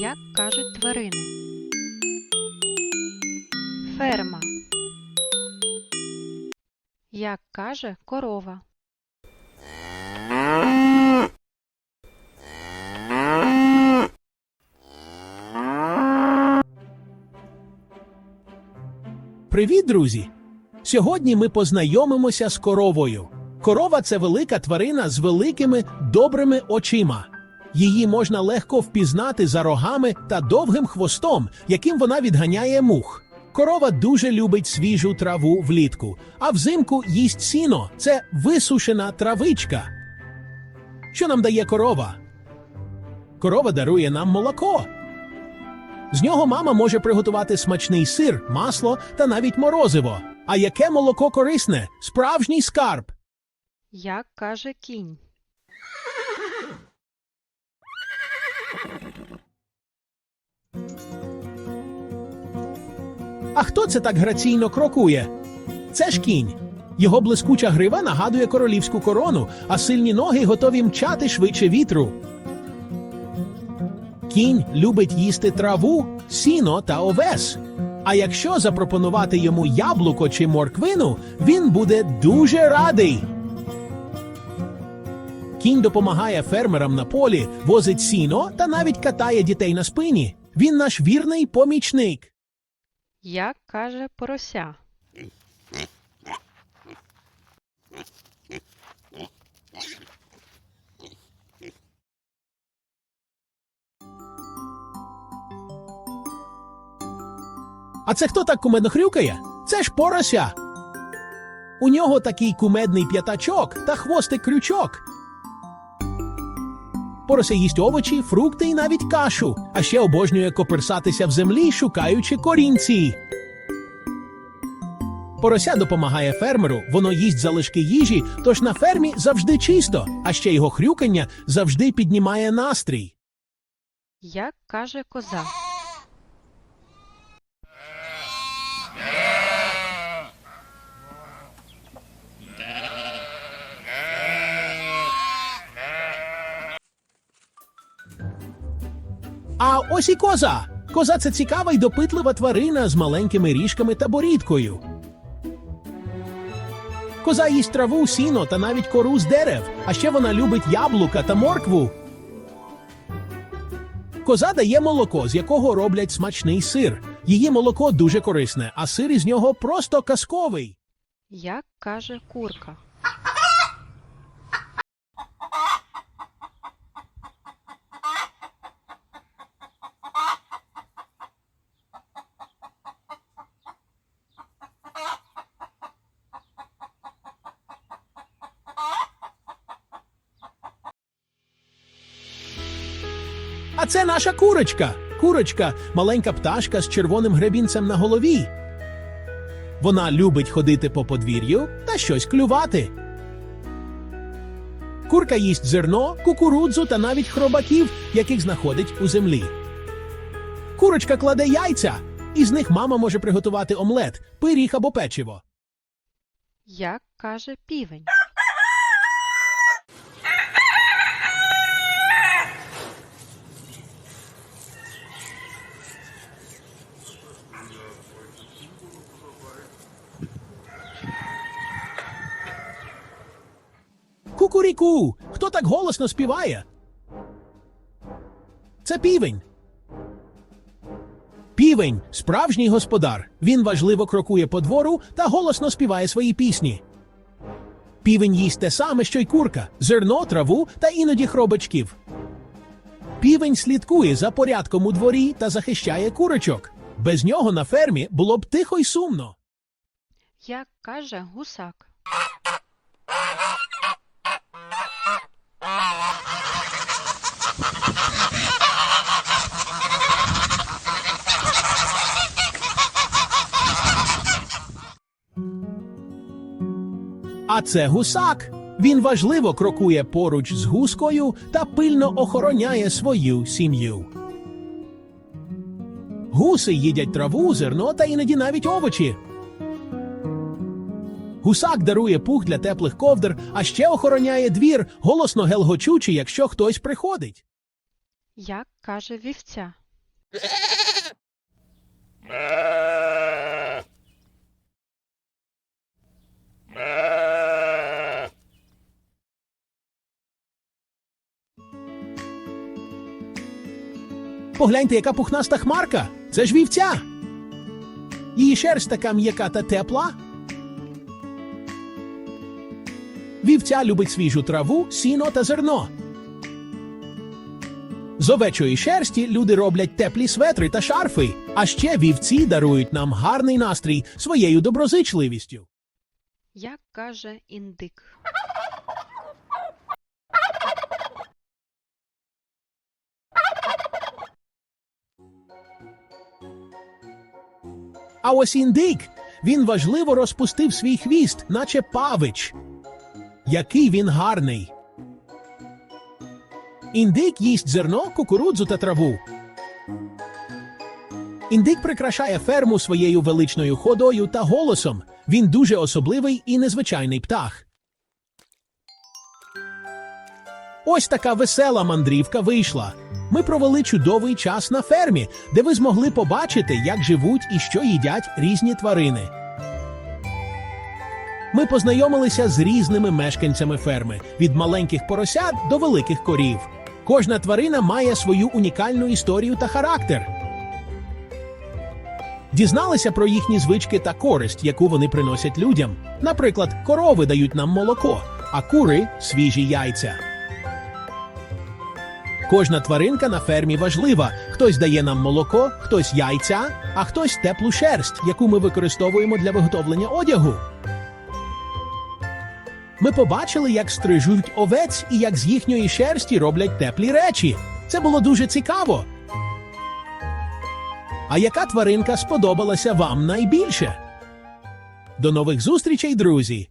Як кажуть тварини? Ферма. Як каже корова? Привіт, друзі! Сьогодні ми познайомимося з коровою. Корова це велика тварина з великими добрими очима. Її можна легко впізнати за рогами та довгим хвостом, яким вона відганяє мух. Корова дуже любить свіжу траву влітку, а взимку їсть сіно це висушена травичка. Що нам дає корова? Корова дарує нам молоко. З нього мама може приготувати смачний сир, масло та навіть морозиво. А яке молоко корисне? Справжній скарб. Як каже кінь? А хто це так граційно крокує? Це ж кінь. Його блискуча грива нагадує королівську корону, а сильні ноги готові мчати швидше вітру. Кінь любить їсти траву, сіно та овес. А якщо запропонувати йому яблуко чи морквину, він буде дуже радий. Кінь допомагає фермерам на полі, возить сіно та навіть катає дітей на спині. Він наш вірний помічник. Як каже порося? А це хто так кумедно хрюкає? Це ж порося. У нього такий кумедний п'ятачок та хвостик крючок. Порося їсть овочі, фрукти і навіть кашу, а ще обожнює коперсатися в землі, шукаючи корінці. Порося допомагає фермеру, воно їсть залишки їжі, тож на фермі завжди чисто, а ще його хрюкання завжди піднімає настрій. Як каже коза? А ось і коза. Коза це цікава й допитлива тварина з маленькими ріжками та борідкою. Коза їсть траву, сіно та навіть кору з дерев, а ще вона любить яблука та моркву. Коза дає молоко, з якого роблять смачний сир. Її молоко дуже корисне, а сир із нього просто казковий. Як каже курка? А це наша курочка. Курочка маленька пташка з червоним гребінцем на голові. Вона любить ходити по подвір'ю та щось клювати. Курка їсть зерно, кукурудзу та навіть хробаків, яких знаходить у землі. Курочка кладе яйця, і з них мама може приготувати омлет, пиріг або печиво. Як каже півень? Кукуріку! Хто так голосно співає? Це півень. Півень справжній господар. Він важливо крокує по двору та голосно співає свої пісні. Півень їсть те саме, що й курка, зерно, траву та іноді хробачків. Півень слідкує за порядком у дворі та захищає курочок. Без нього на фермі було б тихо й сумно. Як каже гусак? А це гусак. Він важливо крокує поруч з гускою та пильно охороняє свою сім'ю. Гуси їдять траву, зерно та іноді навіть овочі. Гусак дарує пух для теплих ковдр, а ще охороняє двір, голосно гелгочучи, якщо хтось приходить. Як каже вівця? Погляньте, яка пухнаста хмарка. Це ж вівця. Її шерсть така м'яка та тепла. Вівця любить свіжу траву, сіно та зерно. З овечої шерсті люди роблять теплі светри та шарфи, а ще вівці дарують нам гарний настрій своєю доброзичливістю. Як каже індик? А ось індик, він важливо розпустив свій хвіст, наче павич. Який він гарний. Індик їсть зерно, кукурудзу та траву. Індик прикрашає ферму своєю величною ходою та голосом. Він дуже особливий і незвичайний птах. Ось така весела мандрівка вийшла. Ми провели чудовий час на фермі, де ви змогли побачити, як живуть і що їдять різні тварини. Ми познайомилися з різними мешканцями ферми від маленьких поросят до великих корів. Кожна тварина має свою унікальну історію та характер. Дізналися про їхні звички та користь, яку вони приносять людям. Наприклад, корови дають нам молоко, а кури свіжі яйця. Кожна тваринка на фермі важлива. Хтось дає нам молоко, хтось яйця, а хтось теплу шерсть, яку ми використовуємо для виготовлення одягу. Ми побачили, як стрижуть овець і як з їхньої шерсті роблять теплі речі. Це було дуже цікаво. А яка тваринка сподобалася вам найбільше? До нових зустрічей, друзі!